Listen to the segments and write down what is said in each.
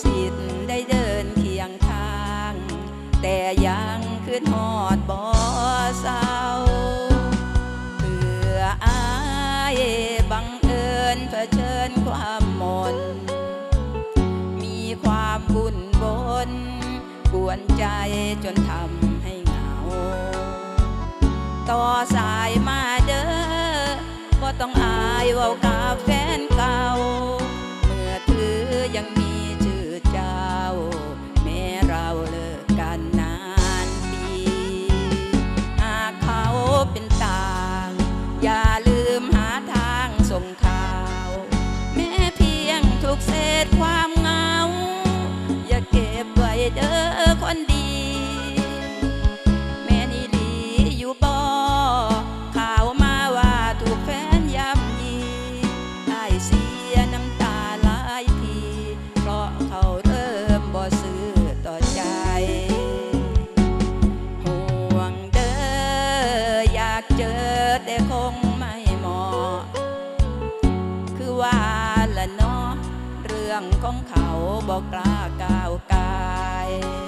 สิทธิ์ได้เดินเคียงข้าง แต่ยังขึ้นหอดบ่อเศร้าเพื่ออายบังเอิญเผชิญความหมนมีความวุ่นบนกวนใจจนทำให้เหงา ต่อสายมาเด้อก็ต้องอายว่ากับแฟนเก่า เด้อคนดี แม่นีลีอยู่บ่ข่าวมาว่าถูกแฟนย่ำยีได้เสียน้ำตาหลายทีเพราะเขาเริ่มบ่ซื้อต่อใจ ห่วงเด้ออยากเจอแต่คงไม่เหมาะ คือว่าละเนาะเรื่องของเขาบอกกล้าก้าวกา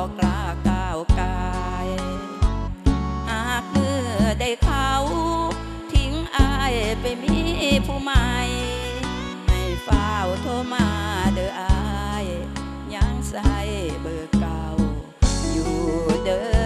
บอกกล้าก้าวกายหากเมื่อได้เขาทิ้งอายไปมีผู้ใหม่ ให้เฝ้าโทรมาเด้ออายยังใส่เบอร์เก่าอยู่เด้อ